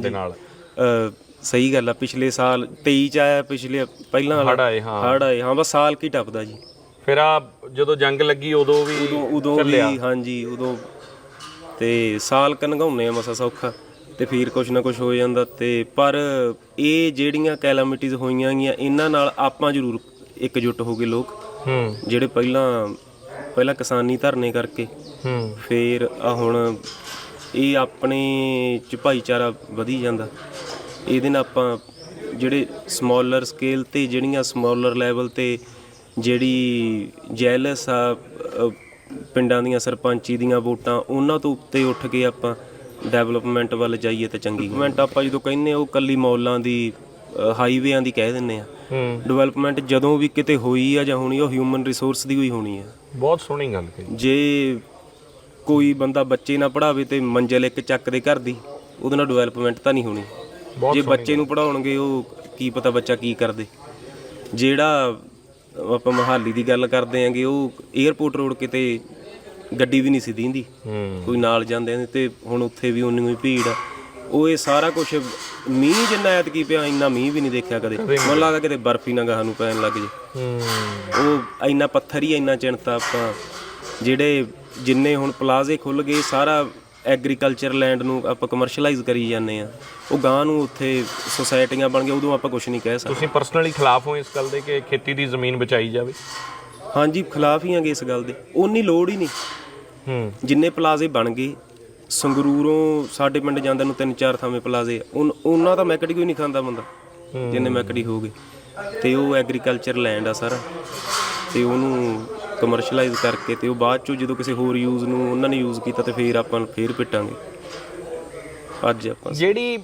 ਦੇ ਨਾਲ। ਅ, ਸਹੀ ਗੱਲ ਆ ਪਿਛਲੇ ਸਾਲ 23 ਚ ਆਇਆ ਪਿਛਲੇ ਪਹਿਲਾਂ ਹੜ੍ਹ ਆਏ, ਹਾਂ। ਆਏ ਹਾਂ ਬਸ ਸਾਲ ਕੀ ਟੱਪਦਾ ਜੀ। ਫਿਰ ਆ ਜਦੋਂ ਜੰਗ ਲੱਗੀ ਉਦੋਂ ਵੀ ਉਦੋਂ ਉਦੋਂ ਵੀ ਹਾਂਜੀ ਉਦੋਂ। ਤੇ ਸਾਲ ਕਨਗਾਉਨੇ ਆ ਮਸਾ ਸੌਖਾ ਤੇ ਫਿਰ ਕੁਛ ਨਾ ਕੁਛ ਹੋ ਜਾਂਦਾ। ਤੇ ਪਰ ਇਹ ਜਿਹੜੀਆਂ ਕੈਲਾਮਿਟੀਜ਼ ਹੋਈਆਂ ਗੀਆਂ ਇਹਨਾਂ ਨਾਲ ਆਪਾਂ ਜ਼ਰੂਰ ਇਕਜੁੱਟ ਹੋ ਗਏ ਲੋਕ। ਹੂੰ। ਜਿਹੜੇ ਪਹਿਲਾਂ ਪਹਿਲਾਂ ਕਿਸਾਨੀ ਧਰਨੇ ਕਰਕੇ। ਹੂੰ। ਫੇਰ ਆ ਹੁਣ ਇਹ ਆਪਣੇ ਚ ਭਾਈਚਾਰਾ ਵਧੀ ਜਾਂਦਾ। ਇਹਦੇ ਨਾਲ ਆਪਾਂ ਜਿਹੜੇ ਸਮਾਲਰ ਸਕੇਲ ਤੇ ਜਿਹੜੀਆਂ ਸਮਾਲਰ ਲੈਵਲ ਤੇ ਜਿਹੜੀ ਜੈਲਸ ਆ ਪਿੰਡਾਂ ਦੀਆਂ ਸਰਪੰਚੀ ਦੀਆਂ ਵੋਟਾਂ ਉਹਨਾਂ ਤੋਂ ਉੱਤੇ ਉੱਠ ਕੇ ਆਪਾਂ ਡਿਵੈਲਪਮੈਂਟ ਵੱਲ ਜਾਈਏ ਤਾਂ ਚੰਗੀ ਗਵਰਨਮੈਂਟ ਆਪਾਂ ਜਦੋਂ ਕਹਿੰਨੇ ਉਹ ਕੱਲੀ ਮੌਲਾਂ ਦੀ ਹਾਈਵੇਆਂ ਦੀ ਕਹਿ ਦਿੰਨੇ ਆ ਹੂੰ। ਡਿਵੈਲਪਮੈਂਟ ਜਦੋਂ ਵੀ ਕਿਤੇ ਹੋਈ ਆ ਜਾਂ ਹੋਣੀ ਉਹ ਹਿਊਮਨ ਰਿਸੋਰਸ ਦੀ ਹੋਈ ਹੋਣੀ ਆ। ਬਹੁਤ ਸੋਹਣੀ ਗੱਲ ਕਹੀ। ਜੇ ਕੋਈ ਬੰਦਾ ਬੱਚੇ ਨਾ ਪੜਾਵੇ ਤੇ ਮੰਜ਼ਲ ਇੱਕ ਚੱਕ ਦੇ ਘਰ ਦੀ ਉਹਦੇ ਨਾਲ ਡਿਵੈਲਪਮੈਂਟ ਤਾਂ ਨਹੀਂ ਹੋਣੀ। ਬਹੁਤ ਜੇ ਬੱਚੇ ਨੂੰ ਪੜਾਉਣਗੇ ਉਹ ਕੀ ਪਤਾ ਬੱਚਾ ਕੀ ਕਰਦੇ। ਜਿਹੜਾ ਆਪਾਂ ਮਹਾਲੀ ਦੀ ਗੱਲ ਕਰਦੇ ਆਂਗੇ ਉਹ 에ਅਰਪੋਰਟ ਰੋਡ ਕਿਤੇ ਗੱਡੀ ਵੀ ਨਹੀਂ ਸੀ ਦੀਂਦੀ। ਕੋਈ ਨਾਲ ਜਾਂਦੇ ਨੇ ਤੇ ਹੁਣ ਉੱਥੇ ਵੀ ਉਨੀ ਹੀ ਭੀੜ ਆ। ਉਹ ਇਹ ਸਾਰਾ ਕੁਝ ਮੀਂਹ ਜਿੰਨਾ ਐਤਕੀ ਪਿਆ ਇੰਨਾ ਮੀਂਹ ਵੀ ਨਹੀਂ ਦੇਖਿਆ ਕਦੇ। ਮੈਨੂੰ ਲੱਗਦਾ ਕਿਤੇ ਬਰਫੀ ਨਾ ਗਾਹਾਂ ਨੂੰ ਪੈਣ ਲੱਗ ਜੇ। ਉਹ ਇੰਨਾ ਪੱਥਰ ਹੀ ਇੰਨਾ ਚਿੰਤਾ ਆਪਾਂ ਜਿਹੜੇ ਜਿੰਨੇ ਹੁਣ ਪਲਾਜ਼ੇ ਖੁੱਲ ਗਏ ਸਾਰਾ ਐਗਰੀਕਲਚਰ ਲੈਂਡ ਨੂੰ ਆਪਾਂ ਕਮਰਸ਼ੀਅਲਾਈਜ਼ ਕਰੀ ਜਾਂਦੇ ਆ ਉਹ ਗਾਂ ਨੂੰ ਉੱਥੇ ਸੁਸਾਇਟੀਆਂ ਬਣ ਗਈਆਂ ਉਦੋਂ ਆਪਾਂ ਕੁਝ ਨਹੀਂ ਕਹਿ ਸਕਦੇ। ਤੁਸੀਂ ਪਰਸਨਲੀ ਖਿਲਾਫ ਹੋ ਇਸ ਗੱਲ ਦੇ ਕਿ ਖੇਤੀ ਦੀ ਜ਼ਮੀਨ ਬਚਾਈ ਜਾਵੇ? ਹਾਂਜੀ ਖਿਲਾਫ ਹੀ ਆਂਗੇ ਇਸ ਗੱਲ ਦੇ। ਉਨੀ ਲੋੜ ਹੀ ਨਹੀਂ। ਹੂੰ। ਜਿੰਨੇ ਪਲਾਜ਼ੇ ਬਣ ਗਏ ਸੰਗਰੂਰੋਂ ਸਾਡੇ ਪਿੰਡ ਜਾਂਦੇ ਨੂੰ ਤਿੰਨ ਚਾਰ ਥਾਵੇਂ ਪਲਾਜ਼ੇ। ਉਹਨਾਂ ਦਾ ਮੈਕੜੀ ਕੋਈ ਨਹੀਂ ਖਾਂਦਾ ਬੰਦਾ ਜਿੰਨੇ ਮੈਕੜੀ ਹੋ ਗਏ। ਤੇ ਉਹ ਐਗਰੀਕਲਚਰ ਲੈਂਡ ਆ ਸਾਰਾ। ਤੇ ਉਹਨੂੰ ਕਮਰਸ਼ੀਅਲਾਈਜ਼ ਕਰਕੇ ਤੇ ਉਹ ਬਾਅਦ ਚੋਂ ਜਦੋਂ ਕਿਸੇ ਹੋਰ ਯੂਜ਼ ਨੂੰ ਉਹਨਾਂ ਨੇ ਯੂਜ਼ ਕੀਤਾ ਤੇ ਫੇਰ ਆਪਾਂ ਫੇਰ ਪਿੱਟਾਂਗੇ। ਅੱਜ ਆਪਾਂ ਜਿਹੜੀ